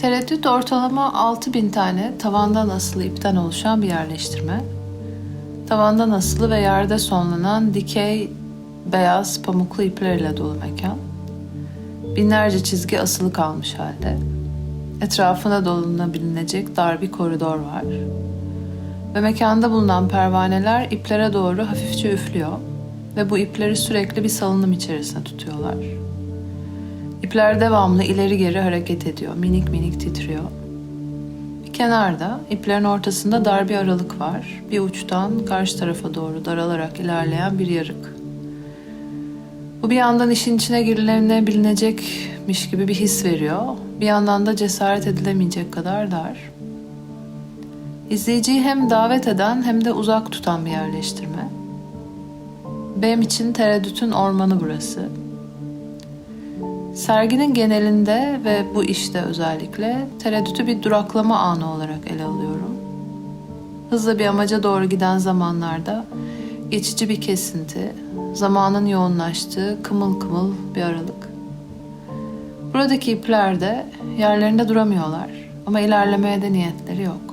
Tereddüt ortalama 6000 tane tavandan asılı ipten oluşan bir yerleştirme. Tavandan asılı ve yerde sonlanan dikey beyaz pamuklu iplerle dolu mekan. Binlerce çizgi asılı kalmış halde. Etrafına dolanabilecek dar bir koridor var. Ve mekanda bulunan pervaneler iplere doğru hafifçe üflüyor ve bu ipleri sürekli bir salınım içerisinde tutuyorlar. İpler devamlı ileri geri hareket ediyor, minik minik titriyor. Bir kenarda iplerin ortasında dar bir aralık var. Bir uçtan karşı tarafa doğru daralarak ilerleyen bir yarık. Bu bir yandan işin içine girilebilecekmiş gibi bir his veriyor. Bir yandan da cesaret edilemeyecek kadar dar. İzleyiciyi hem davet eden hem de uzak tutan bir yerleştirme. Benim için tereddütün ormanı burası. Serginin genelinde ve bu işte özellikle tereddütü bir duraklama anı olarak ele alıyorum. Hızla bir amaca doğru giden zamanlarda geçici bir kesinti, zamanın yoğunlaştığı kımıl kımıl bir aralık. Buradaki ipler de yerlerinde duramıyorlar ama ilerlemeye de niyetleri yok.